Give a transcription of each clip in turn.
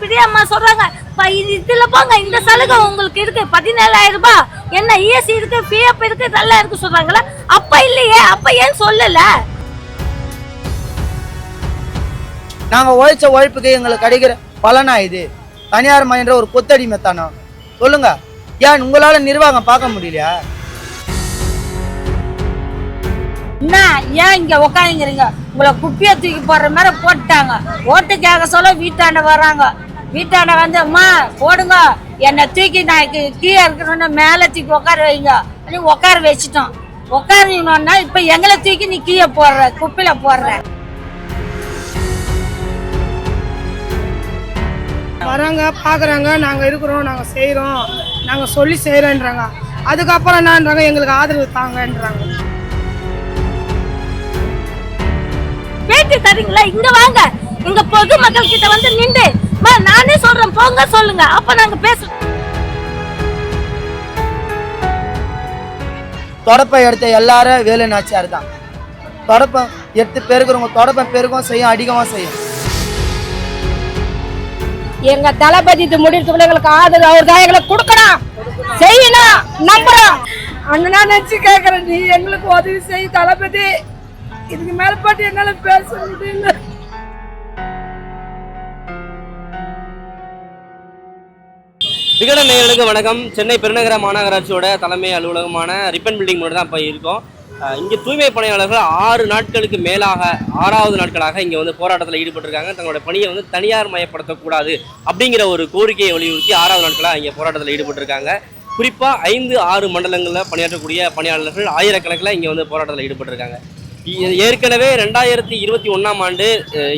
Mayor பிரியாம்மா சொல்றாங்க. "ப- இது- இதுல போங்க இந்த சலுகை உங்களுக்கு இருக்கு. பதினேழாயிரம் ரூபாய். என்ன இஎஸ்சி இருக்கு பிஎஃப் இருக்கு இதெல்லாம் இருக்கு சொல்றாங்களா அப்ப இல்லையே அப்ப ஏன் சொல்லல? நாங்க உழைச்ச உழைப்புக்கு எங்களுக்கு கிடைக்கிற பலனா இது? தனியார் மயன்ற ஒரு கொத்தடிமைத்தானம் சொல்லுங்க. ஏன் உங்களால நிர்வாகம் பார்க்க முடியலையா? என்ன ஏன் இங்க உக்காந்துங்கிறீங்க? உங்களை குப்பியை தூக்கி போடுற மாதிரி போட்டுட்டாங்க. ஓட்டு கேட்க சொல்ல வீட்டாண்ட வராங்க வீட்டாண்ட வந்து அம்மா போடுங்க. என்னை தூக்கி நான் கீ- கீழே இருக்கணும்னு மேலே தூக்கி உட்கார வைங்க. நீ உட்கார வச்சுட்டோம். உட்காரணும்னா இப்ப எங்களை தூக்கி நீ கீழே போடுற குப்பில போடுற. வராங்க பார்க்குறாங்க நாங்கள் இருக்கிறோம் நாங்கள் செய்கிறோம் நாங்கள் சொல்லி செய்கிறோன்றாங்க அதுக்கப்புறம் என்னன்றாங்க எங்களுக்கு ஆதரவு தாங்கன்றாங்க. பேட்டி தரீங்களா இங்க வாங்க. இங்க பொதுமக்கள் கிட்ட வந்து நின்று "மா, நானே சொல்றேன் போங்க சொல்லுங்க. அப்ப நாங்க பேசுறோம் தொடப்பை எடுத்த எல்லாரும் வேலு நாச்சியார் தான். தொடப்பம் எடுத்து பெருக்கிறவங்க தொடப்பம் பெருக்கும் செய்யும் அடிக்கவும் செய்யும். எங்க தளபதி இது முடிக்கிறதுக்குள்ள எங்களுக்கு ஆதரவு அவர் தான் எங்களுக்கு கொடுக்கணும். செய்யணும் நம்புறோம். அண்ணனா நினச்சி கேட்குறேன் நீ எங்களுக்கு உதவி செய் தளபதி. இதுக்கு மேல்பட்டு என்னால் பேச முடியல. விகட நேயர்களுக்கு வணக்கம். சென்னை பெருநகர மாநகராட்சியோட தலைமை அலுவலகமான ரிப்பன் பில்டிங் முன்னாடி தான் இப்போ இருக்கோம். இங்கே தூய்மை பணியாளர்கள் ஆறு நாட்களுக்கு மேலாக ஆறாவது நாட்களாக இங்கே வந்து போராட்டத்தில் ஈடுபட்டிருக்காங்க. தங்களோட பணியை வந்து தனியார் மயப்படுத்தக்கூடாது அப்படிங்கிற ஒரு கோரிக்கையை வலியுறுத்தி ஆறாவது நாட்களாக இங்கே போராட்டத்தில் ஈடுபட்டிருக்காங்க. குறிப்பாக ஐந்து ஆறு மண்டலங்களில் பணியாற்றக்கூடிய பணியாளர்கள் ஆயிரக்கணக்கில் இங்கே வந்து போராட்டத்தில் ஈடுபட்டிருக்காங்க. ஏற்கனவே ரெண்டாயிரத்தி இருபத்தி ஒன்றாம் ஆண்டு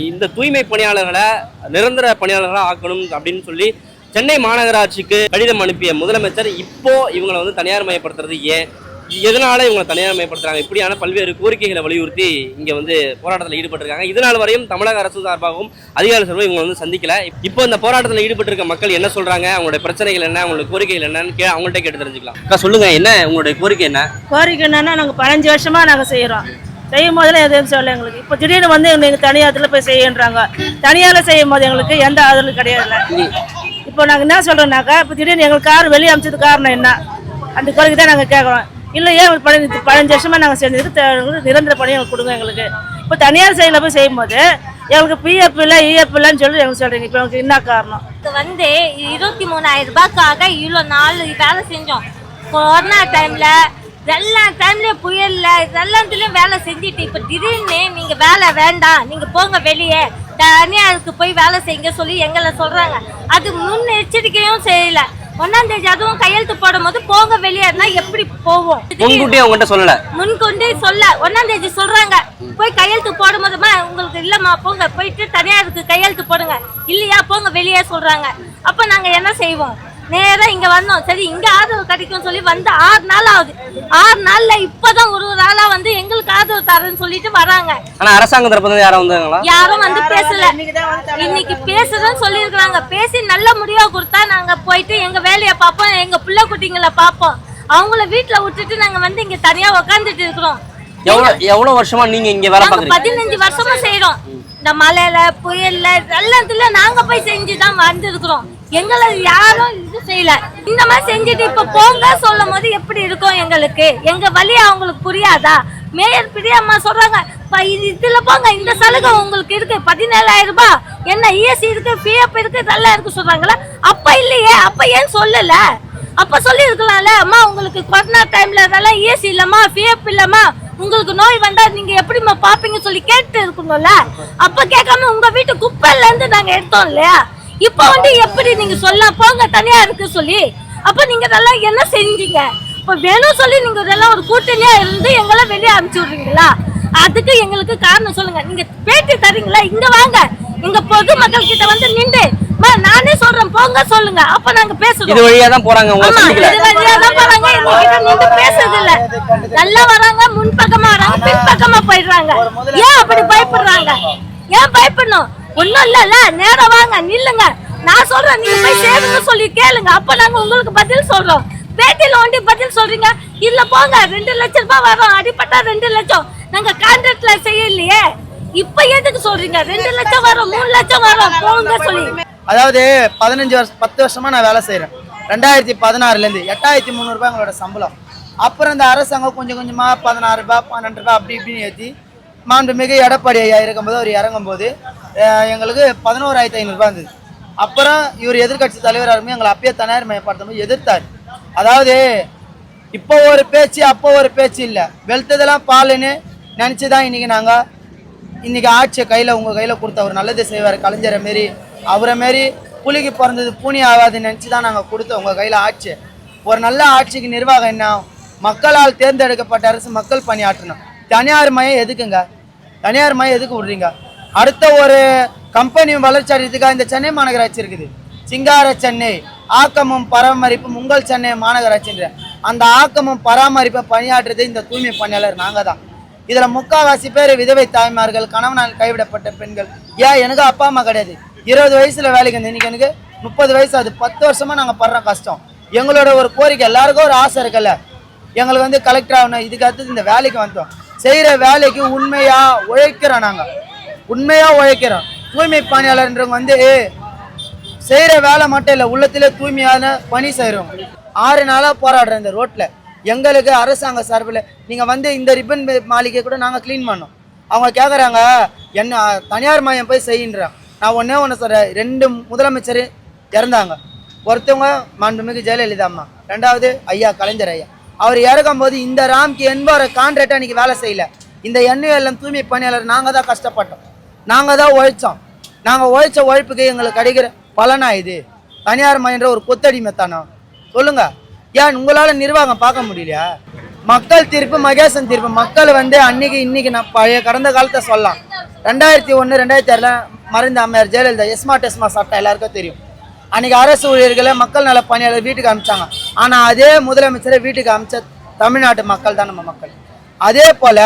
இந்த தூய்மை பணியாளர்களை நிரந்தர பணியாளர்களாக ஆக்கணும் அப்படின்னு சொல்லி சென்னை மாநகராட்சிக்கு கடிதம் அனுப்பிய முதலமைச்சர் இப்போ இவங்களை வந்து தனியார் மயப்படுத்துறது ஏன்? எதனால இவங்களை தனியார் மயப்படுத்துறாங்க? இப்படியான பல்வேறு கோரிக்கைகளை வலியுறுத்தி இங்க வந்து போராட்டத்தில் ஈடுபட்டிருக்காங்க. இதனால் வரையும் தமிழக அரசு சார்பாகவும் அதிகாரி சார்பாகவும் இவங்க வந்து சந்திக்கல. இப்போ இந்த போராட்டத்தில் ஈடுபட்டிருக்க மக்கள் என்ன சொல்றாங்க? அவங்களுடைய பிரச்சனைகள் என்ன? அவங்களுடைய கோரிக்கைகள் என்னன்னு கே அவங்கள்ட்ட கேட்டு தெரிஞ்சுக்கலாம். அக்கா சொல்லுங்க என்ன? உங்களுடைய கோரிக்கை என்ன? கோரிக்கை என்னன்னா நாங்கள் பதினஞ்சு வருஷமா நாங்கள் செய்கிறோம் செய்யும் போதெல்லாம் எதுவும் சொல்லல எங்களுக்கு. இப்போ திடீர்னு வந்து எங்களுக்கு தனியாரத்தில் போய் செய்யன்றாங்க. தனியாரில் செய்யும் போது எங்களுக்கு எந்த ஆதரவும் கிடையாது இப்போ நாங்கள் என்ன சொல்கிறோம்னாக்கா இப்போ திடீர்னு எங்களுக்கு கார் வெளியே அமைச்சது காரணம் என்ன? அந்த குறைக்கு தான் நாங்கள் கேட்குறோம் இல்லை ஏன் பதினஞ்சு பதினஞ்சு நாங்கள் செஞ்சதுக்கு நிரந்தர பணி எங்களுக்கு கொடுங்க எங்களுக்கு. இப்போ தனியார் சைடில் போய் செய்யும்போது எங்களுக்கு பிஎஃப் இல்லை இஎஃப் இல்லைன்னு சொல்லி எங்களுக்கு சொல்கிறீங்க இப்போ எங்களுக்கு என்ன காரணம்? இது வந்து இருபத்தி மூணாயிரம் ரூபாய்க்காக இவ்வளோ நாள் வேலை செஞ்சோம். கொரோனா டைமில் எல்லா டைம்லேயும் புயல்ல எல்லாத்துலயும் வேலை செஞ்சுட்டு இப்ப திடீர்னு நீங்க வேலை வேண்டாம் நீங்க போங்க வெளியே. தனியாருக்கு போய் வேலை செய்யுங்க சொல்லி எங்களை சொல்றாங்க. அது முன் எச்சரிக்கையும் செய்யல. ஒன்னாம் தேதி அதுவும் கையெழுத்து போடும் போது போங்க வெளியேனா எப்படி போவோம்? முன்கூட்டியே அவங்ககிட்ட சொல்லல. முன்கொண்டு சொல்ல. ஒன்னாம் தேதி சொல்றாங்க. போய் கையெழுத்து போடும்போதுமா உங்களுக்கு இல்லம்மா போங்க. போயிட்டு தனியாருக்கு கையெழுத்து போடுங்க. இல்லையா போங்க வெளியே சொல்றாங்க. அப்ப நாங்க என்ன செய்வோம்? நேரா இங்க வந்தோம். சரி இங்க ஆதரவு கிடைக்கும் சொல்லி வந்து ஆறு நாள் ஆகுது. ஆறு நாள்ல இப்பதான் ஒரு ஒரு ஆளா வந்து எங்களுக்கு ஆதரவு தரேன்னு சொல்லிட்டு வராங்க. ஆனா அரசாங்க தரப்பு வந்து யாரும் வந்தாங்களா யாரும் வந்து பேசல இன்னைக்கு பேசுறேன்னு சொல்லியிருக்கிறாங்க. பேசி நல்ல முடிவா கொடுத்தா நாங்க போயிட்டு எங்க வேலையை பார்ப்போம் எங்க பிள்ளை குட்டிங்களை பார்ப்போம். அவங்கள வீட்டுல விட்டுட்டு நாங்க வந்து இங்க தனியா உக்காந்துட்டு இருக்கிறோம். எவ்வளவு எவ்வளவு வருஷமா நீங்க இங்க வேலை நாங்க பாக்குறீங்க பதினஞ்சு வருஷமா செய்யறோம் இந்த மலையில புயல்ல எல்லாத்துல நாங்க போய் செஞ்சுதான் வந்திருக்கிறோம் எங்களை யாரும் இது செய்யல. இந்த மாதிரி செஞ்சுட்டு இப்ப போங்க சொல்லும் போது எப்படி இருக்கும் எங்களுக்கு? எங்க வழி அவங்களுக்கு புரியாதா? மேயர் பிரியாம்மா சொல்றாங்க இதுல போங்க இந்த சலுகை உங்களுக்கு இருக்கு. பதினேழாயிரம் ரூபாய். என்ன இஎஸ்சி இருக்கு பிஎஃப் இருக்கு இதெல்லாம் இருக்கு சொல்றாங்களா? அப்ப இல்லையே அப்ப ஏன் சொல்லல? அப்ப சொல்லி இருக்கலாம்ல அம்மா உங்களுக்கு கொரோனா டைம்ல அதெல்லாம் இஎஸ்சி இல்லம்மா பிஎஃப் இல்லம்மா. உங்களுக்கு நோய் வந்தா நீங்க எப்படிம்மா பாப்பீங்கன்னு சொல்லி கேட்டு இருக்கணும்ல. அப்ப கேட்காம உங்க வீட்டு குப்பையில இருந்து நாங்க எடுத்தோம் இல்லையா? இப்ப வந்து எப்படி நீங்க சொல்ல போங்க தனியா இருக்கு சொல்லி. அப்ப நீங்க இதெல்லாம் என்ன செஞ்சீங்க? இப்ப வேணும் சொல்லி நீங்க இதெல்லாம் ஒரு கூட்டணியா இருந்து எங்களை வெளியே அனுப்பிச்சு விடுறீங்களா? அதுக்கு எங்களுக்கு காரணம் சொல்லுங்க. நீங்க பேட்டி தரீங்களா? இங்க வாங்க. எங்க பொதுமக்கள் கிட்ட வந்து நின்று "அம்மா, நானே சொல்றேன். போங்க சொல்லுங்க. அப்ப நாங்க இது பேசுறோம் வழியா தான் போறாங்க இது வழியா தான் போறாங்க, எங்ககிட்ட பேசுறது இல்ல. நல்லா வராங்க முன்பக்கமா வராங்க பின்பக்கமா போயிடுறாங்க. ஏன் அப்படி பயப்படுறாங்க? ஏன் பயப்படணும்? ஒண்ணும் இல்லைல்ல நேரம் வாங்க நில்லுங்க. நான் சொல்றேன் நீங்க போய் சேருங்க சொல்லி கேளுங்க. அப்ப நாங்க உங்களுக்கு பதில் சொல்றோம். பேட்டியில ஒண்டி பதில் சொல்றீங்க. இல்ல போங்க. ரெண்டு லட்சம் ரூபாய் வரும். அடிப்பட்டா ரெண்டு லட்சம். நாங்க கான்ட்ராக்ட்ல செய்யலையே. இப்ப எதுக்கு சொல்றீங்க? ரெண்டு லட்சம் வரும் மூணு லட்சம் வரும். போங்க சொல்லி. அதாவது பதினஞ்சு வருஷம் பத்து வருஷமா நான் வேலை செய்கிறேன் ரெண்டாயிரத்தி பதினாறுலேருந்து எட்டாயிரத்தி முந்நூறுபா எங்களோட சம்பளம். அப்புறம் இந்த அரசாங்கம் கொஞ்சம் கொஞ்சமாக பதினாறு ரூபாய் பன்னெண்டு ரூபாய் அப்படி இப்படின்னு ஏற்றி மாண்புமிகு எடப்பாடி ஐயா இருக்கும்போது அவர் இறங்கும்போது எங்களுக்கு பதினோராயிரத்தி ஐநூறுரூபா இருந்தது. அப்புறம் இவர் எதிர்க்கட்சி தலைவராக இருக்கும் எங்களை அப்பயே தனியார் மயப்படுத்தும் எதிர்த்தார். அதாவது இப்போ ஒரு பேச்சு அப்போ ஒரு பேச்சு இல்லை. வெளுத்ததெல்லாம் பாலுன்னு நினச்சி தான் இன்றைக்கி நாங்கள் இன்னைக்கு ஆட்சியை கையில் உங்கள் கையில் கொடுத்து அவர் நல்லது செய்வார் கலைஞரை மாரி அவரை மாரி புலிக்கு பிறந்தது பூனி ஆகாதுன்னு நினச்சி தான் நாங்கள் கொடுத்தோம் உங்கள் கையில் ஆட்சி. ஒரு நல்ல ஆட்சிக்கு நிர்வாகம் என்ன? மக்களால் தேர்ந்தெடுக்கப்பட்ட அரசு மக்கள் பணியாற்றணும். தனியார் மயம் எதுக்குங்க? தனியார் மயம் எதுக்கு விடுறீங்க? அடுத்த ஒரு கம்பெனி வளர்ச்சி அடைகிறதுக்காக இந்த சென்னை மாநகராட்சி இருக்குது. சிங்கார சென்னை ஆக்கமும் பராமரிப்பும் உங்கள் சென்னை மாநகராட்சின்ற. அந்த ஆக்கமும் பராமரிப்பை பணியாற்றுறது இந்த தூய்மை பணியாளர் நாங்கள் தான். இதில் முக்காவாசி பேர் விதவை தாய்மார்கள் கணவனால் கைவிடப்பட்ட பெண்கள். ஏன்? எனக்கு அப்பா அம்மா கிடையாது. இருபது வயசில் வேலைக்கு வந்து இன்றைக்கி எனக்கு முப்பது வயசு அது பத்து வருஷமாக நாங்கள் படுற கஷ்டம். எங்களோட ஒரு கோரிக்கை எல்லாருக்கும் ஒரு ஆசை இருக்குல்ல. எங்களுக்கு வந்து கலெக்டர் ஆகணும். இதுக்கு அடுத்தது இந்த வேலைக்கு வந்தோம். செய்கிற வேலைக்கு உண்மையாக உழைக்கிறோம் நாங்கள் உண்மையா உழைக்கிறோம். தூய்மை பணியாளர்ன்றவங்க வந்து செய்யற வேலை மட்டும் இல்லை உள்ளத்தில் தூய்மையான பணி செய்கிறோம் ஆறு நாளாக போராடுறோம் இந்த ரோட்டில் எங்களுக்கு அரசாங்க சார்பில் நீங்கள் வந்து இந்த ரிப்பன் மாளிகை கூட நாங்கள் க்ளீன் பண்ணோம். அவங்க கேட்குறாங்க என்ன தனியார் மையம் போய் செய்யின்றான் நான் ஒன்றே ஒன்று சொல்கிறேன் ரெண்டு முதலமைச்சர் இறந்தாங்க. ஒருத்தவங்க மாண்புமிகு ஜெயலலிதா அம்மா ரெண்டாவது ஐயா கலைஞர் ஐயா. அவர் இறக்கும் போது இந்த ராம்கி என்பவர் கான்ட்ராக்டாக இன்றைக்கி வேலை செய்யல. இந்த எண்ணெய் தூய்மை பணியாளர் நாங்கள் தான் கஷ்டப்பட்டோம். நாங்கள் தான் உழைச்சோம். நாங்கள் உழைச்ச உழைப்புக்கு எங்களுக்கு கிடைக்கிற பலனா இது? தனியார் மயன்ற ஒரு கொத்தடிமைத்தானோ சொல்லுங்க. ஏன் உங்களால் நிர்வாகம் பார்க்க முடியலையா? மக்கள் தீர்ப்பு மகேசன் தீர்ப்பு. மக்கள் வந்து அன்னைக்கு இன்னைக்கு நான் பழைய கடந்த காலத்தை சொல்லலாம். ரெண்டாயிரத்தி ஒன்று ரெண்டாயிரத்தி ஆறில் மறைந்த அம்மையார் ஜெயலலிதா எஸ்மா டெஸ்மா சட்டம் எல்லாருக்கும் தெரியும். அன்னைக்கு அரசு ஊழியர்களை மக்கள் நல பணியாளர் வீட்டுக்கு அனுப்பிச்சாங்க ஆனால் அதே முதலமைச்சரை வீட்டுக்கு அமிச்ச தமிழ்நாட்டு மக்கள் தான் நம்ம மக்கள். அதே போல்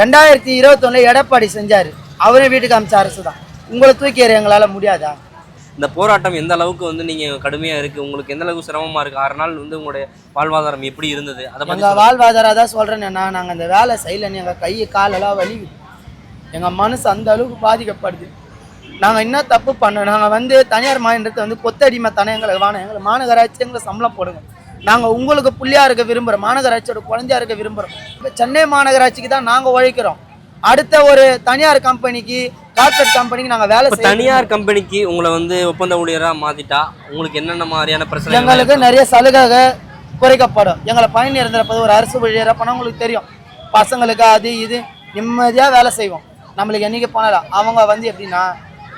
ரெண்டாயிரத்தி இருபத்தொன்னில் எடப்பாடி செஞ்சார். அவரும் வீட்டுக்கு அமிச்ச அரசு தான். உங்களை தூக்கி எறிய எங்களால முடியாதா? இந்த போராட்டம் எந்த அளவுக்கு வந்து நீங்க கடுமையா இருக்கு? உங்களுக்கு எந்த அளவுக்கு சிரமமா இருக்கு? ஆறு நாள் வந்து உங்களுடைய வாழ்வாதாரம் எப்படி இருந்தது? அதை பத்தி எங்க சொல்லுங்க. வாழ்வாதாரம் தான் சொல்றேன் நான் நாங்க அந்த வேலை செய்யலன்னு எங்க கை காலெல்லாம் வலி. எங்க மனசு அந்த அளவுக்கு பாதிக்கப்படுது. நாங்க என்ன தப்பு பண்ணோம்? நாங்க வந்து தனியார் மாநிலத்தை வந்து கொத்தடிமை தானே எங்களுக்கு வேணும் எங்களை மாநகராட்சி எங்களை சம்பளம் போடுங்க. நாங்க உங்களுக்கு புள்ளியா இருக்க விரும்புறோம். மாநகராட்சியோட குழந்தையா இருக்க விரும்புறோம். இப்ப சென்னை மாநகராட்சிக்கு தான் நாங்க உழைக்கிறோம். அடுத்த ஒரு தனியார் கம்பெனிக்கு கார்பரேட் கம்பெனிக்கு நாங்க வேலை செய்ய தனியார் கம்பெனிக்கு உங்களை வந்து ஒப்பந்த ஊழியரா மாத்திட்டா உங்களுக்கு என்னென்ன மாதிரியான பிரச்சனை எங்களுக்கு நிறைய சலுகை குறைக்கப்படும். எங்களை பணி நிரந்தரப்பது ஒரு அரசு ஊழியராக பண்ண உங்களுக்கு தெரியும். பசங்களுக்கு அது இது நிம்மதியாக வேலை செய்வோம். நம்மளுக்கு என்னைக்கு பண்ணலாம் அவங்க வந்து எப்படின்னா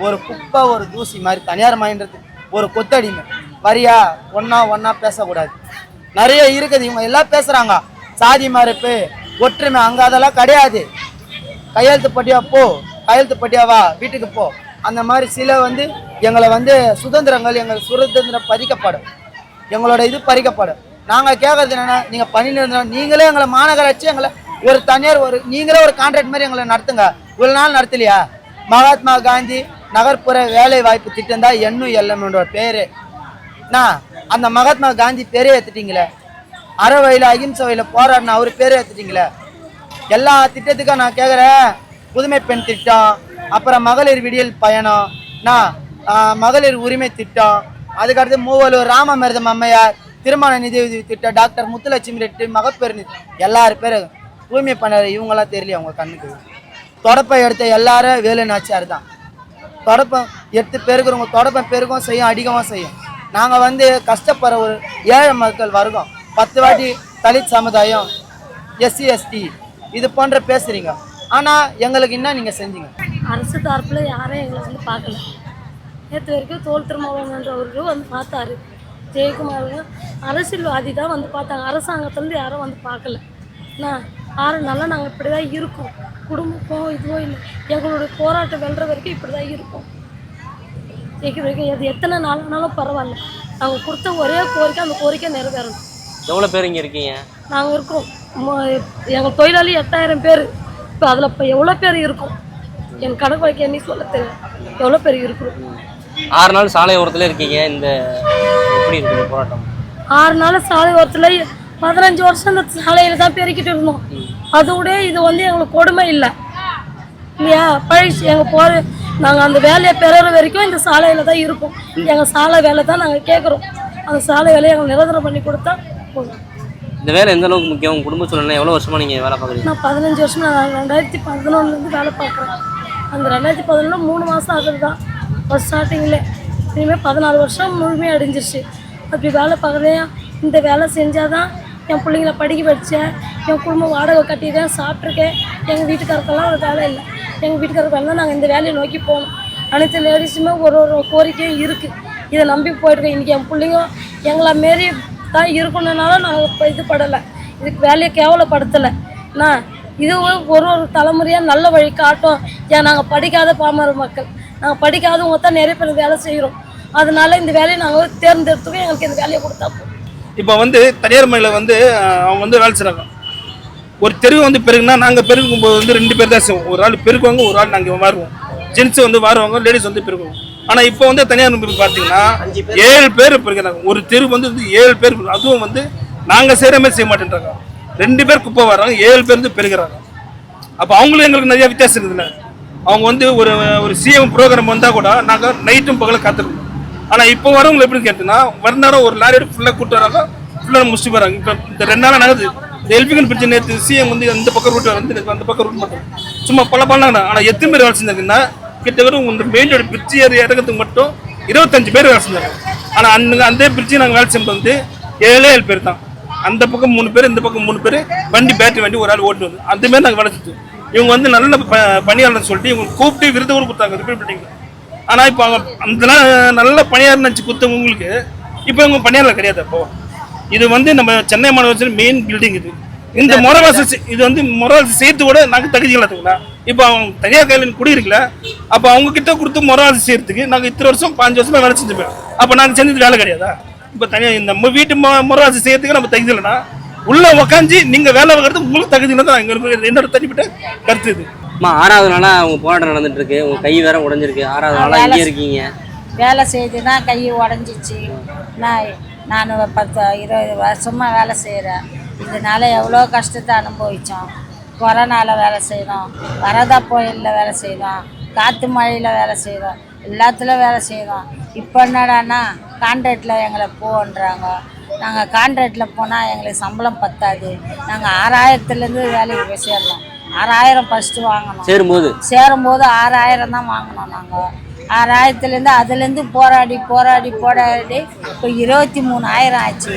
ஒரு குப்பை ஒரு தூசி மாதிரி தனியார் மைன்றது ஒரு கொத்தடிமை. வரியா? ஒன்றா ஒன்றா பேசக்கூடாது. நிறைய இருக்குது. இவங்க எல்லாம் பேசுகிறாங்க சாதி மறுப்பு ஒற்றுமை அங்கே அதெல்லாம் கிடையாது. கையெழுத்து பட்டியா போ கையெழுத்து பட்டியா வா வீட்டுக்கு போ. அந்த மாதிரி சில வந்து எங்களை வந்து சுதந்திரங்கள் எங்கள் சுதந்திரம் பறிக்கப்படும். எங்களோட இது பறிக்கப்படும். நாங்கள் கேட்கறது என்னென்னா நீங்கள் பணி நீங்களே எங்களை மாநகராட்சி எங்களை ஒரு தனியார் ஒரு நீங்களே ஒரு கான்ட்ராக்ட் மாதிரி எங்களை நடத்துங்க. இவ்வளோ நாள் நடத்தலையா? மகாத்மா காந்தி நகர்ப்புற வேலை வாய்ப்பு திட்டம் தான் என்னும் எல்லமோட பேர். நான் அந்த மகாத்மா காந்தி பேரே ஏற்றுட்டீங்களே அற வயல அகிம்சை வயல போராடின அவர் பேரே ஏற்றுட்டீங்களே எல்லா திட்டத்துக்கும் நான் கேட்குறேன் புதுமை பெண் திட்டம் அப்புறம் மகளிர் விடியல் பயணம் நான் மகளிர் உரிமை திட்டம் அதுக்கடுத்து மூவலூர் ராமமிர்தம் அம்மையார் திருமண நிதியுதவி திட்டம் டாக்டர் முத்துலட்சுமி ரெட்டி மகப்பேறு நிதி எல்லாரும் பேர் தூய்மை பண்ணுற இவங்கெல்லாம் தெரியல அவங்க கண்ணுக்கு. தொடப்பை எடுத்த எல்லாரும் வேலு நாச்சியார் தான். தொடப்பம் எடுத்து பெருக்கிறவங்க தொடப்பம் பெருக்கும் செய்யும் அடிக்கவும் செய்யும். நாங்கள் வந்து கஷ்டப்படுற ஒரு ஏழை மக்கள் வருகோம் பத்து வாட்டி தலித் சமுதாயம் எஸ்சி எஸ்டி இது போன்ற பேசுறீங்க. ஆனால் எங்களுக்கு என்ன நீங்கள் செஞ்சீங்க? அரசு தரப்புல யாரும் எங்களை வந்து பார்க்கல. நேற்று வரைக்கும் தோல் திருமாவளவன்றவரும் வந்து பார்த்தாரு. ஜெயக்குமார் அரசியல்வாதி தான் வந்து பார்த்தாங்க. அரசாங்கத்துலேருந்து யாரும் வந்து பார்க்கல. நான் ஆறு நாளாக நாங்கள் இப்படி தான் இருக்கோம். குடும்பமோ இதுவோ இல்லை. எங்களுடைய போராட்டம் வெல்ற வரைக்கும் இப்படி தான் இருக்கோம். ஜெயிக்கிற வரைக்கும் எது எத்தனை நாள் ஆனாலும் பரவாயில்ல. அவங்க கொடுத்த ஒரே கோரிக்கை அந்த கோரிக்கை நிறைவேறணும். எவ்வளவு பேர் இங்க இருக்கீங்க? நாங்கள் இருக்கோம். மொ- எங்கள் தொழிலாளி எட்டாயிரம் பேர். இப்போ அதில் இப்போ எவ்வளோ பேர் இருக்கும்? என் கணக்கு வைக்க எண்ணி சொல்ல தெரியும்? எவ்வளோ பேர் இருக்கிறோம் ஆறு நாள் சாலை ஓரத்துல இருக்கீங்க. இந்த எப்படி இருக்கு இந்த போராட்டம்? ஆறு நாள் சாலை ஓரத்தில் பதினஞ்சு வருஷம் இந்த சாலையில் தான் பெருக்கிட்டு இருந்தோம். அதோட இது வந்து எங்களுக்கு கொடுமை இல்லை. இல்லையா? பழி எங்கள் போகிற நாங்கள் அந்த வேலையை பெறுற வரைக்கும் இந்த சாலையில் தான் இருப்போம். எங்கள் சாலை வேலை தான் நாங்கள் கேட்குறோம் அந்த சாலை வேலையை எங்களுக்கு நிரந்தரம் பண்ணி கொடுத்தா போதும். இந்த வேலை எந்த அளவுக்கு முக்கியம்? உங்க குடும்ப சூழ்நிலை எவ்வளவு வருஷமா நீங்க வேலை பாக்குறீங்க நான் பதினஞ்சு வருஷம் நான் ரெண்டாயிரத்தி பதினொன்றுலேருந்து வேலை பார்க்குறேன். அந்த ரெண்டாயிரத்தி பதினொன்று மூணு மாதம் ஆகுது தான் ஃபஸ்ட் ஸ்டார்டிங்கில் இனிமேல் பதினாலு வருஷம் முழுமையாக அடைஞ்சிருச்சு. அப்படி வேலை பார்க்குறதே இந்த வேலை செஞ்சால் தான் என் பிள்ளைங்கள படிக்க வச்சேன். என் குடும்பம் வாடகை கட்டிட்டேன் சாப்பிட்ருக்கேன் எங்கள் வீட்டுக்காரருக்கெல்லாம் ஒரு வேலை இல்லை. எங்கள் வீட்டுக்காரருக்கு வேலை நாங்கள் இந்த வேலையை நோக்கி போகணும் அனைத்து லேடிஸுமே ஒரு ஒரு கோரிக்கையும் இருக்குது இதை நம்பி போயிட்டுருக்கேன் இன்றைக்கி என் பிள்ளைங்க எங்களை மாரி தான் இருக்கணும்னால நாங்கள் இப்போ இது படலை. இதுக்கு வேலையை கேவலப்படுத்தலை. நான் இது ஒரு ஒரு தலைமுறையாக நல்ல வழி காட்டும். ஏன் நாங்கள் படிக்காத பாமர மக்கள். நாங்கள் படிக்காதவங்க தான் நிறைய பேர் வேலை செய்கிறோம் அதனால இந்த வேலையை நாங்கள் தேர்ந்தெடுத்துக்கோ எங்களுக்கு இந்த வேலையை கொடுத்தா போதும். இப்போ வந்து தனியார் மலையில் வந்து அவங்க வந்து வேலை செய்கிறாங்க ஒரு தெரு வந்து பெருகுனா நாங்கள் பெருக்கும் போது வந்து ரெண்டு பேர் தான் செய்வோம். ஒரு ஆள் பெருக்குவாங்க ஒரு ஆள் நாங்கள் மாறுவோம். ஜென்ஸ் வந்து மாறுவாங்க லேடிஸ் வந்து பெருக்குவோம் ஆனால் இப்போ வந்து தனியார் மலை பார்த்தீங்கன்னா ஏழு பேர் பெருக்கிறாங்க ஒரு தெரு வந்து ஏழு பேர். அதுவும் வந்து நாங்கள் செய்கிற மாதிரி செய்ய மாட்டேன்றாங்க. ரெண்டு பேர் குப்பை வர்றாங்க ஏழு பேர் வந்து பெருகிறாங்க. அப்போ அவங்களும் எங்களுக்கு நிறைய வித்தியாசம் இருக்குதுல்ல. அவங்க வந்து ஒரு ஒரு சிஎம் ப்ரோக்ராம் வந்தால் கூட நாங்கள் நைட்டும் பகலும் காத்திருக்கோம் ஆனால் இப்போ வரவங்க எப்படி கேட்டீங்கன்னா வரநேரம் ஒரு லாரி ஃபுல்லாக கூட்டு வராங்க ஃபுல்லாக முடிச்சுட்டு போகிறாங்க இப்போ இந்த ரெண்டு நாளாக நடக்குது. இந்த எல்பிகன் பிரச்சனை நேற்று சிஎம் வந்து இந்த பக்கம் ரூட் வந்து அந்த பக்கம் ரூட் மட்டும். சும்மா பல பண்ணாங்க ஆனால் எத்தனை பேர் வேலை செஞ்சாங்கன்னா கிட்டத்தட்ட இந்த மெயின் ரோடு பிரிட்ஜ் ஏறி இறக்கிறதுக்கு மட்டும் இருபத்தஞ்சு பேர் வேலை செஞ்சாங்க. ஆனால் அந்த அந்த பிரிட்ஜை நாங்கள் வேலை செய்யும்போது வந்து ஏழே ஏழு பேர் தான். அந்த பக்கம் மூணு பேர் இந்த பக்கம் மூணு பேர் வண்டி பேட்டரி வண்டி ஒரு ஆள் ஓட்டு வந்து அந்த மாதிரி நாங்கள் வேலை செஞ்சோம். இவங்க வந்து நல்ல பணியாளர் சொல்லிட்டு இவங்க கூப்பிட்டு விருது கூட கொடுத்தாங்க ரிப்பேர் பில்டிங் ஆனால் இப்போ அவங்க அந்த நல்ல பணியாளர் நினச்சி கொடுத்தவங்களுக்கு இப்போ இவங்க பணியாளர் கிடையாது அப்போ. இது வந்து நம்ம சென்னை மாநகராட்சி மெயின் பில்டிங் இது. இந்த முறவாசி செ- இது வந்து முறவாசி செய்யறது கூட நாங்கள் தகுதி இல்லாதவங்களா இப்போ அவங்க தனியார் கையில் குடியிருக்கல அப்போ அவங்க கிட்ட கொடுத்து முறவாசி செய்யறதுக்கு நாங்கள் இத்தனை வருஷம் பாஞ்சு வருஷமா வேலை செஞ்சுப்போம் அப்போ நாங்கள் செஞ்சது வேலை கிடையாதா? இப்போ தனியாக இந்த நம்ம வீட்டு மு- முறவாசி செய்யறதுக்கு நம்ம தகுதி இல்லைன்னா உள்ள உக்காந்து நீங்க வேலை பார்க்கறது உங்களுக்கு தகுதி இல்லை தான் எங்களுக்கு என்னோட தனிப்பட்ட கருத்து இது. அம்மா ஆறாவது நாளா உங்க போராட்டம் நடந்துட்டு இருக்கு உங்க கை வேற உடைஞ்சிருக்கு. ஆறாவது நாளா இங்கே இருக்கீங்க? வேலை செய்து தான் கை உடஞ்சிச்சு. நான் நான் பத்து இருபது வருஷமாக வேலை செய்கிறேன் இதனால எவ்வளோ கஷ்டத்தை அனுபவித்தோம் கொரோனாவில் வேலை செய்கிறோம் வரதா புயலில் வேலை செய்கிறோம் காற்று மழையில் வேலை செய்கிறோம் எல்லாத்துலேயும் வேலை செய்கிறோம் இப்போ என்னடான்னா கான்ட்ராக்டில் எங்களை போன்றாங்க. நாங்கள் கான்ட்ராக்டில் போனால் எங்களுக்கு சம்பளம் பத்தாது. நாங்கள் ஆறாயிரத்துலேருந்து வேலைக்கு போய் சேரணும். ஆறாயிரம் ஃபஸ்ட்டு வாங்கணும். சேரும்போது? சேரும்போது ஆறாயிரம் தான் வாங்கினோம் நாங்கள் ஆறாயிரத்துலேருந்து அதுலேருந்து போராடி போராடி போராடி இப்போ இருபத்தி மூணாயிரம் ஆச்சு.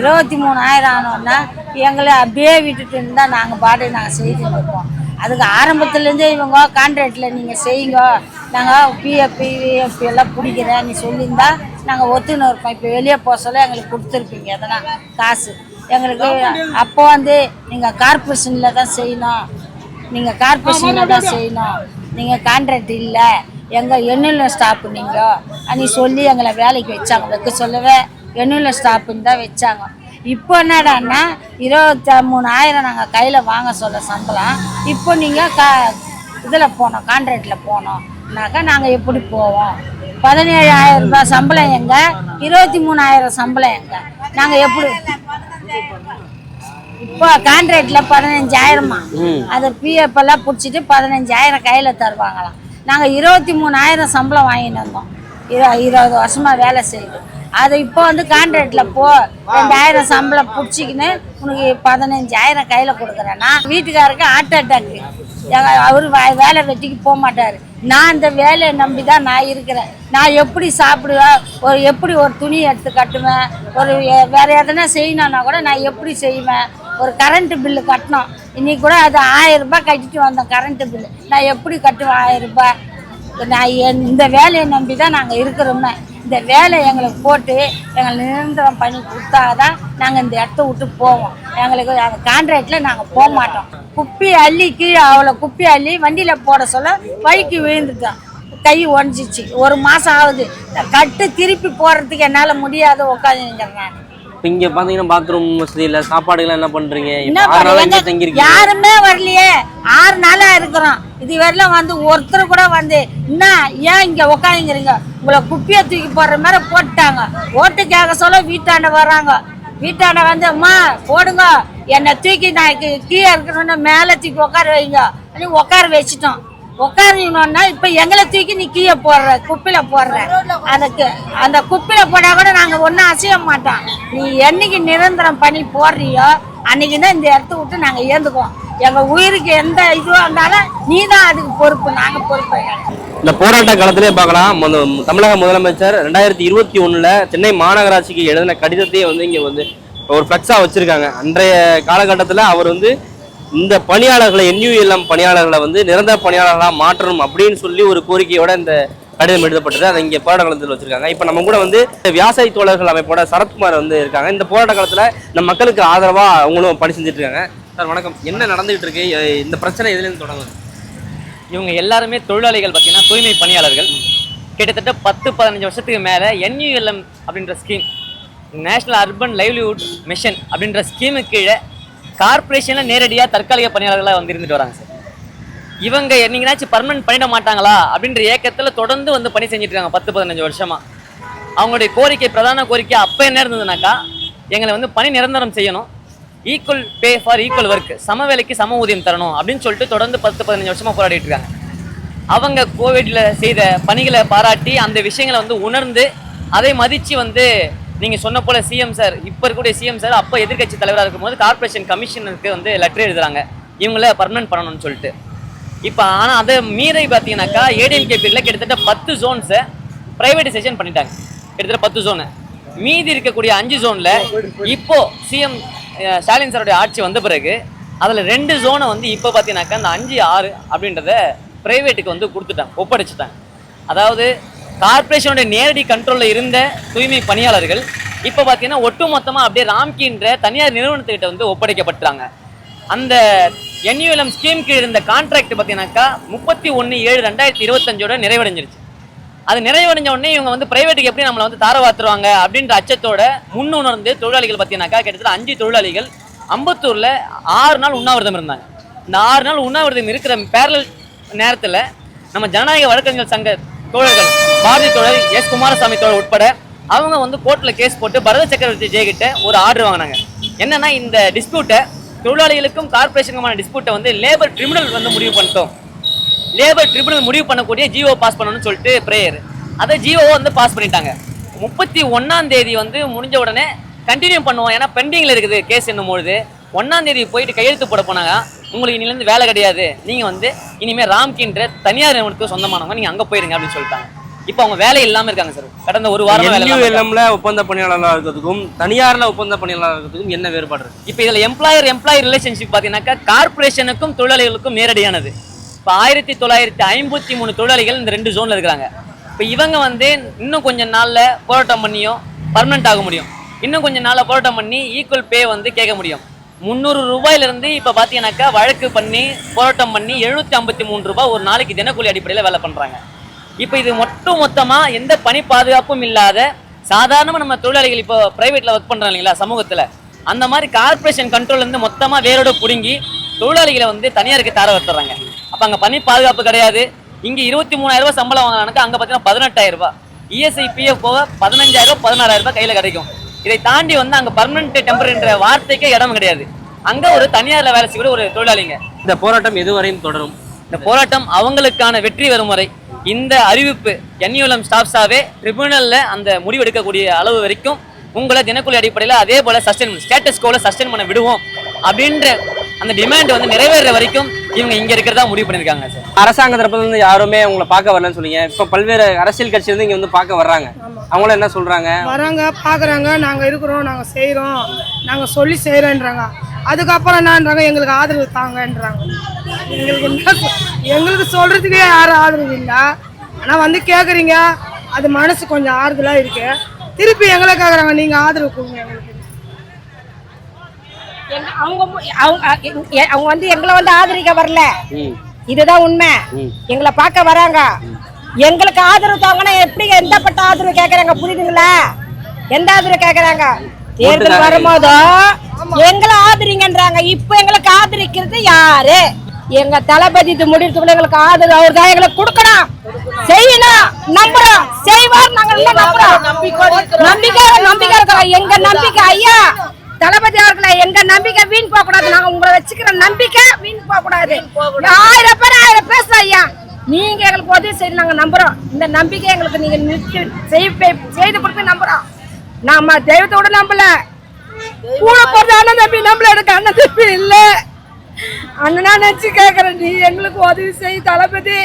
இருபத்தி மூணாயிரம் ஆனோன்னா எங்களை அப்படியே விட்டுட்டு இருந்தால் நாங்கள் பாட்டு நாங்கள் செய்து இருப்போம். அதுக்கு ஆரம்பத்துலேருந்தே இவங்க கான்ட்ராக்டில் நீங்கள் செய்யுங்க. நாங்கள் பிஎஃப்பி விஎஃப்பி எல்லாம் பிடிக்கிறேன் நீ சொல்லியிருந்தா நாங்கள் ஒத்துன்னு இருப்போம். இப்போ வெளியே போக சொல்ல எங்களுக்கு கொடுத்துருப்பீங்க. எதனா காசு. எங்களுக்கு அப்போ வந்து நீங்கள் கார்பரேஷனில் தான் செய்யணும். நீங்கள் கார்பரேஷனில் தான் செய்யணும். நீங்கள் கான்ட்ராக்ட் இல்லை. எங்கள் எண்ணில் ஸ்டாப்பு நீங்கள் நீ சொல்லி எங்களை வேலைக்கு வச்சாங்க. வைக்க சொல்லவே எண்ணில் ஸ்டாப்புன்னு தான் வச்சாங்க. இப்போ என்னடான்னா இருபத்தி மூணாயிரம் நாங்கள் கையில் வாங்க சொல்ல சம்பளம். இப்போ நீங்கள் கா இதில் போனோம் கான்ட்ராக்டில் போனோம்னாக்கா நாங்கள் எப்படி போவோம்? பதினேழாயிரம் ரூபாய் சம்பளம் எங்க? இருபத்தி மூணாயிரம் சம்பளம் எங்க? நாங்கள் எப்படி? இப்போ கான்ட்ராக்ட்ல பதினஞ்சாயிரமா? அதை பிஎஃப் எல்லாம் பிடிச்சிட்டு பதினஞ்சாயிரம் கையில் தருவாங்களாம். நாங்கள் இருபத்தி மூணாயிரம் சம்பளம் வாங்கிட்டு வந்தோம். இரு இருபது வருஷமா வேலை செய்யுது அது இப்போ வந்து கான்ட்ராக்டில் போ ரெண்டாயிரம் சம்பளம் பிடிச்சிக்கின்னு உனக்கு பதினஞ்சாயிரம் கையில் கொடுக்குறேன்னா வீட்டுக்காருக்கு ஹார்ட் அட்டாக்கு அவர் வேலை வெட்டிக்கு போக மாட்டார். நான் இந்த வேலையை நம்பி தான் நான் இருக்கிறேன். நான் எப்படி சாப்பிடுவேன் ஒரு எப்படி ஒரு துணி எடுத்து கட்டுவேன் ஒரு வேறு எதனா செய்யணும்னா கூட நான் எப்படி செய்வேன்? ஒரு கரண்ட்டு பில்லு கட்டணும். இன்னைக்கு கூட அது ஆயிரம் ரூபாய் கட்டிட்டு வந்தோம் கரண்ட்டு பில்லு நான் எப்படி கட்டுவேன் ஆயிரம் ரூபாய்? நான் என் இந்த வேலையை நம்பி தான் நாங்கள் இருக்கிறோமே இந்த வேலை எங்களுக்கு போட்டு எங்களை நிரந்தரம் பண்ணி கொடுத்தாதான் நாங்கள் இந்த இடத்த விட்டு போவோம். எங்களுக்கு அந்த கான்ட்ராக்டில் நாங்கள் போக மாட்டோம். குப்பி அள்ளி கீழே அவ்வளோ குப்பி அள்ளி வண்டியில் போட சொல்ல வழிக்கு விழுந்துட்டோம். கை உடஞ்சிச்சு ஒரு மாதம் ஆகுது. கட்டு திருப்பி போடுறதுக்கு என்னால் முடியாது உட்காந்துருக்கிறேன் நான் இப்போ இங்க பாத்தீங்கன்னா பாத்ரூம் வசதி இல்ல சாப்பாடுகள் என்ன பண்றீங்க? என்ன ஆறு நாளா இங்கே யாருமே வரலையே. ஆறு நாளா இருக்கிறோம். இது வரலாம் வந்து ஒருத்தர் கூட வந்து என்ன? ஏன் இங்க உக்காந்துங்கிறீங்க உங்களை குப்பியை தூக்கி போடுற மாதிரி போட்டுட்டாங்க ஓட்டு கேட்க சொல்ல வீட்டாண்ட வர்றாங்க. வீட்டாண்ட வந்து அம்மா போடுங்க. என்னை தூக்கி நான் கீழே இருக்கணும்னு மேலே தூக்கி உட்கார வைங்க. அப்படின்னு உட்கார வச்சுட்டோம். உட்காரணும்னா இப்ப எங்களை தூக்கி நீ கீழே போடுற குப்பில போடுற. அதுக்கு அந்த குப்பில போட்டா கூட நாங்க ஒன்றும் அசைய மாட்டோம். நீ என்னைக்கு நிரந்தரம் பண்ணி போடுறியோ அன்னைக்கு தான் இந்த இடத்த விட்டு நாங்க ஏந்துக்குவோம். எங்க உயிருக்கு எந்த இதுவா இருந்தாலும் நீ தான் அதுக்கு பொறுப்பு நாங்க பொறுப்பு. இந்த போராட்ட காலத்திலே பார்க்கலாம். தமிழக முதலமைச்சர் ரெண்டாயிரத்தி இருபத்தி ஒண்ணுல சென்னை மாநகராட்சிக்கு எழுதின கடிதத்தையே வந்து இங்க வந்து ஒரு ஃபிளக்ஸா வச்சிருக்காங்க. அன்றைய காலகட்டத்தில் அவர் வந்து இந்த பணியாளர்களை என்யூஎல்எம் பணியாளர்களை வந்து நிரந்தர பணியாளர்களாக மாற்றணும் அப்படின்னு சொல்லி ஒரு கோரிக்கையோட இந்த கடிதம் எழுதப்பட்டது. அதை இங்கே போராட்ட காலத்தில் வச்சிருக்காங்க. இப்போ நம்ம கூட வந்து வியாசாய தோழர்கள் அமைப்போட சரத்குமார் வந்து இருக்காங்க. இந்த போராட்ட காலத்தில் இந்த மக்களுக்கு ஆதரவாக அவங்களும் பணி செஞ்சுட்டு இருக்காங்க சார் வணக்கம். என்ன நடந்துகிட்டு இருக்கு இந்த பிரச்சனை எதுலேருந்து தொடங்குது? இவங்க எல்லாருமே தொழிலாளிகள் பார்த்தீங்கன்னா தூய்மை பணியாளர்கள். கிட்டத்தட்ட பத்து பதினஞ்சு வருஷத்துக்கு மேலே என்யூஎல்எம் அப்படின்ற scheme national urban livelihood mission அப்படின்ற ஸ்கீமுக்கு கீழே கார்ப்பரேஷனில் நேரடியாக தற்காலிக பணியாளர்களாக வந்து இருந்துட்டு வராங்க சார். இவங்க என்னைக்குனாச்சும் பர்மனன்ட் பண்ணிட மாட்டாங்களா அப்படின்ற ஏக்கத்தில் தொடர்ந்து வந்து பணி செஞ்சுட்டு இருக்காங்க பத்து பதினஞ்சு வருஷமா. அவங்களுடைய கோரிக்கை பிரதான கோரிக்கை அப்போ என்ன இருந்ததுனாக்கா எங்களை வந்து பணி நிரந்தரம் செய்யணும். Equal pay for equal work சம வேலைக்கு சம ஊதியம் தரணும் அப்படின்னு சொல்லிட்டு தொடர்ந்து பத்து பதினஞ்சு வருஷமா போராடிட்டு இருக்காங்க. அவங்க கோவிட்ல செய்த பணிகளை பாராட்டி அந்த விஷயங்களை வந்து உணர்ந்து அதை மதிச்சு வந்து நீங்க சொன்ன போல சிஎம் சார் இப்ப இருக்கக்கூடிய சிஎம் சார் அப்போ எதிர்க்கட்சி தலைவராக இருக்கும்போது கார்ப்பரேஷன் கமிஷனருக்கு வந்து லெட்டர் எழுதுறாங்க. இவங்கள பர்மனன்ட் பண்ணணும்னு சொல்லிட்டு. இப்போ ஆனால் அதை மீறி பார்த்தீங்கன்னாக்கா ஏடிஎம்கே பீரியடில் கிட்டத்தட்ட பத்து ஜோன்ஸை ப்ரைவேடைசேஷன் பண்ணிட்டாங்க. கிட்டத்தட்ட பத்து ஜோனு மீதி இருக்கக்கூடிய அஞ்சு ஜோனில் இப்போ சிஎம் ஸ்டாலின் சாருடைய ஆட்சி வந்த பிறகு அதில் ரெண்டு ஜோனை வந்து இப்போ பார்த்தீங்கன்னாக்கா அந்த அஞ்சு ஆறு அப்படின்றத ப்ரைவேட்டுக்கு வந்து கொடுத்துட்டாங்க ஒப்படைச்சிட்டாங்க. அதாவது கார்ப்பரேஷனுடைய நேரடி கண்ட்ரோலில் இருந்த தூய்மை பணியாளர்கள் இப்போ பார்த்தீங்கன்னா ஒட்டுமொத்தமாக அப்படியே ராம்கின்ற தனியார் நிறுவனத்துக்கிட்ட வந்து ஒப்படைக்கப்பட்டாங்க அந்த என்யூஎல்எம் ஸ்கீம் கீழ் இருந்த கான்ட்ராக்ட் பார்த்தீங்கன்னாக்கா முப்பத்தி ஒன்று ஏழு ரெண்டாயிரத்தி இருபத்தஞ்சோட நிறைவடைஞ்சிருச்சு. அது நிறைவடைஞ்ச உடனே இவங்க வந்து பிரைவேட்டுக்கு எப்படி நம்மளை வந்து தாரவாத்துருவாங்க அப்படின்ற அச்சத்தோட முன்னுணர்ந்து தொழிலாளிகள் பார்த்தீங்கன்னாக்கா கிட்டத்தட்ட அஞ்சு தொழிலாளிகள் அம்பத்தூரில் ஆறு நாள் உண்ணாவிரதம் இருந்தாங்க. இந்த ஆறு நாள் உண்ணாவிரதம் இருக்கிற பேரல் நேரத்தில் நம்ம ஜனநாயக வழக்கறிஞர் சங்க தோழர்கள் பாரதி தோழர் எஸ் குமாரசாமி தோழர் உட்பட அவங்க வந்து கோர்ட்டில் கேஸ் போட்டு பரத சக்கரவர்த்தி ஜெயகிட்ட ஒரு ஆர்டர் வாங்கினாங்க. என்னன்னா இந்த டிஸ்பியூட்டை தொழிலாளிகளுக்கும் கார்பரேஷனுக்குமான டிஸ்பியூட்டை வந்து லேபர் ட்ரிபுனல் வந்து முடிவு பண்ணிட்டோம். லேபர் ட்ரிபுனல் முடிவு பண்ணக்கூடிய ஜிஓ பாஸ் பண்ணணும்னு சொல்லிட்டு ப்ரேயர் அதை ஜிஓ வந்து பாஸ் பண்ணிட்டாங்க. முப்பத்தி ஒன்றாம் தேதி வந்து முடிஞ்ச உடனே கண்டினியூ பண்ணுவோம். ஏன்னா பெண்டிங்கில் இருக்குது கேஸ் என்னும்பொழுது ஒன்றாம் தேதி போயிட்டு கையெழுத்து போட போனாங்க. உங்களுக்கு இனிலேருந்து வேலை கிடையாது. நீங்க வந்து இனிமே ராம்கின்ற தனியார் நிறுவனத்துக்கு சொந்தமானவங்க நீங்க அங்க போயிருங்க அப்படின்னு சொல்லிட்டாங்க. இப்போ அவங்க வேலை இல்லாம இருக்காங்க சார். கடந்த ஒரு வாரம் ஒப்பந்த பணியாளர்களாக இருக்கிறதுக்கும் தனியார்ல ஒப்பந்த பணியாளராக இருக்கிறதுக்கும் என்ன வேறுபாடு இருக்கு? இப்போ இதில் எம்ப்ளாயர் எம்ப்ளாயி ரிலேஷன்ஷிப் பார்த்தீங்கன்னாக்கா கார்ப்பரேஷனுக்கும் தொழிலாளிகளுக்கும் நேரடியானது. இப்போ ஆயிரத்தி தொள்ளாயிரத்தி ஐம்பத்தி மூணு தொழிலாளிகள் இந்த ரெண்டு ஜோனில் இருக்கிறாங்க. இப்போ இவங்க வந்து இன்னும் கொஞ்ச நாளில் போராட்டம் பண்ணியும் பர்மனெண்ட் ஆக முடியும். இன்னும் கொஞ்ச நாளில் போராட்டம் பண்ணி ஈக்குவல் பே வந்து கேட்க முடியும். முந்நூறு ரூபாயிலிருந்து இப்போ பார்த்தீங்கன்னாக்கா வழக்கு பண்ணி போராட்டம் பண்ணி எழுநூற்றி ஐம்பத்தி மூணு ரூபாய் ஒரு நாளைக்கு தினக்கூலி அடிப்படையில் வேலை பண்ணுறாங்க இப்போ இது மொத்த மொத்தமாக எந்த பணி பாதுகாப்பும் இல்லாத சாதாரணமாக நம்ம தொழிலாளிகள் இப்போ ப்ரைவேட்டில் ஒர்க் பண்ணுறோம் இல்லைங்களா சமூகத்தில். அந்த மாதிரி கார்ப்பரேஷன் கண்ட்ரோல் இருந்து மொத்தமாக வேரோட பிடுங்கி தொழிலாளிகளை வந்து தனியாருக்கு தார வர்த்துறாங்க அப்போ அங்கே பணி பாதுகாப்பு கிடையாது. இங்கே இருபத்தி மூணாயிரம் சம்பளம் வாங்கினாக்கா அங்கே பார்த்தீங்கன்னா பதினெட்டாயிரம் ரூபாய். இஎஸ்ஐ பிஎஃப் போக பதினஞ்சாயிரரூபா பதினாறாயிரரூபா கையில் கிடைக்கும். இதை தாண்டி வந்து அங்கே பர்மனெண்ட் டெம்பரரின்ற வார்த்தைக்கே இடம் கிடையாது. அங்கே ஒரு தனியாரில் வேலை செய்யக்கூடிய ஒரு தொழிலாளிங்க. இந்த போராட்டம் எதுவரையும் தொடரும்? இந்த போராட்டம் அவங்களுக்கான வெற்றி வரும் வரை. இந்த அறிவிப்பு என்யூஎல்எம் ஸ்டாஃப்ஸாவே ட்ரிபியூனல்ல அந்த முடிவு எடுக்கக்கூடிய அளவு வரைக்கும் உங்களை தினக்கூலி அடிப்படையில் அதே போல சஸ்டெயின் ஸ்டேட்டஸ் கோல சஸ்டெயின் பண்ண விடுவோம் அப்படின்ற அந்த டிமாண்ட் வந்து நிறைவேற வரைக்கும் இவங்க இங்க இருக்கிறதா முடிவு பண்ணிருக்காங்க சார் அரசாங்க தரப்புல இருந்து யாருமே உங்களை பார்க்க வரலன்னு சொன்னீங்க. இப்போ பல்வேறு அரசியல் கட்சி வந்து இங்க வந்து பார்க்க வர்றாங்க. அவங்களும் என்ன சொல்றாங்க? வராங்க பார்க்குறாங்க நாங்கள் இருக்கிறோம் நாங்கள் செய்கிறோம் நாங்கள் சொல்லி செய்கிறோன்றாங்க அதுக்கப்புறம் என்னன்றாங்க? எங்களுக்கு ஆதரவு தாங்கன்றாங்க. எங்களுக்கு என்ன எங்களுக்கு சொல்கிறதுக்கே யாரும் ஆதரவு இல்லை. ஆனால் வந்து கேட்குறீங்க அது மனசு கொஞ்சம் ஆறுதலாக இருக்கு. திருப்பி எங்களை கேட்குறாங்க நீங்கள் ஆதரவு கொடுங்க எங்களுக்கு. எங்க- அவங்க அவங்க வந்து எங்களை வந்து ஆதரிக்க வரல. இதுதான் உண்மை. எங்களை பார்க்க வராங்க. எங்களுக்கு ஆதரவு தாங்கன்னா எப்படி எந்த பட்ட ஆதரவு கேக்குறாங்க புரியுதுங்களா? எந்த ஆதரவு கேக்குறாங்க? தேர்தல் வரும்போதோ எங்களை ஆதரிங்கன்றாங்க. இப்போ எங்களுக்கு ஆதரிக்கிறது யாரு? எங்க தளபதி இது முடிக்கிறதுக்குள்ள எங்களுக்கு ஆதரவு அவர் தான் எங்களுக்கு கொடுக்கணும். செய்யணும். நம்புறோம். செய்வார். நாங்க எல்லாம் நம்புறோம். நம்பிக்கை நம்பிக்கை இருக்கிறோம். எங்க நம்பிக்கை ஐயா தளபதி அவர்களை எங்க நம்பிக்கை வீண் போக கூடாது. நாங்க உங்களை வச்சுக்கிற நம்பிக்கை வீண் போக கூடாது. ஆயிரம் பேர் ஆயிரம் பேசலாம் ஐயா. நீங்க எங்களுக்கு உதவி செய்து நாங்க நம்புறோம். இந்த நம்பிக்கை எங்களுக்கு நீங்க செய்து கொடுத்து நம்புறோம். நாம தெய்வத்தோட நம்பல. கூட போறது அண்ணன் தம்பி நம்மள எனக்கு அண்ணன் தம்பி இல்ல. அண்ணனா நினைச்சு கேக்குறேன் நீ எங்களுக்கு உதவி செய் தளபதி.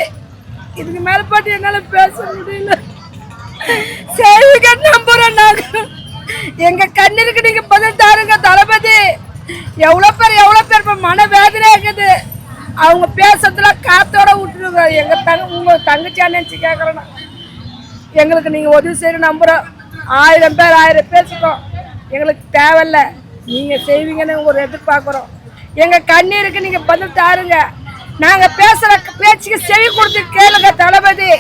இதுக்கு மேல பாட்டு என்னால பேச முடியல. செய்வீங்க நம்புறோம் நாங்க. எங்க கண்ணீருக்கு நீங்க பதில் தாருங்க தளபதி. எவ்வளோ பேர் எவ்வளோ பேர் இப்போ மன வேதனை இருக்குது. அவங்க பேசுறதுல காத்தோட விட்டுருங்க. எங்க தங்க உங்க தங்கச்சியா நினைச்சு கேக்குறேன் எங்களுக்கு நீங்க உதவி செய்யணும் நம்புறோம் ஆயிரம் பேர் ஆயிரம் பேசிட்டோம் எங்களுக்கு தேவையில்ல. நீங்க செய்வீங்கன்னு ஒரு எதிர்பார்க்குறோம். எங்க கண்ணீருக்கு நீங்க பதில் தாருங்க. நாங்க பேசுற பேச்சுக்கு செவி கொடுத்து கேளுங்க தளபதி.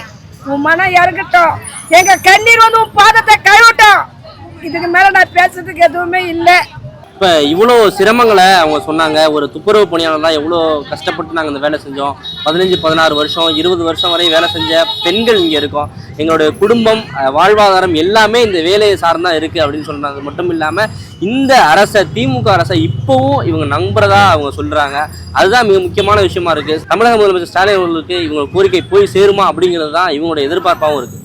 உன் மனம் இறங்கட்டும். எங்க கண்ணீர் வந்து உன் பாதத்தை கைவிட்டோம் இதுக்கு மேல நான் பேசுறதுக்கு எதுவுமே இல்லை. இப்போ இவ்வளோ சிரமங்களை அவங்க சொன்னாங்க. ஒரு துப்புரவு பணியாளர் தான் எவ்வளோ கஷ்டப்பட்டு நாங்கள் இந்த வேலை செஞ்சோம். பதினஞ்சு பதினாறு வருஷம் இருபது வருஷம் வரை வேலை செஞ்ச பெண்கள் இங்கே இருக்கோம். எங்களுடைய குடும்பம் வாழ்வாதாரம் எல்லாமே இந்த வேலையை சார்ந்தா இருக்குது அப்படின்னு சொன்னாங்க. அது மட்டும் இல்லாமல் இந்த அரசை திமுக அரசை இப்போவும் இவங்க நம்புறதா அவங்க சொல்கிறாங்க அதுதான் மிக முக்கியமான விஷயமா இருக்குது தமிழக முதலமைச்சர் ஸ்டாலின் அவர்களுக்கு இவங்க கோரிக்கை போய் சேருமா அப்படிங்கிறது தான் இவங்களுடைய எதிர்பார்ப்பாகவும் இருக்குது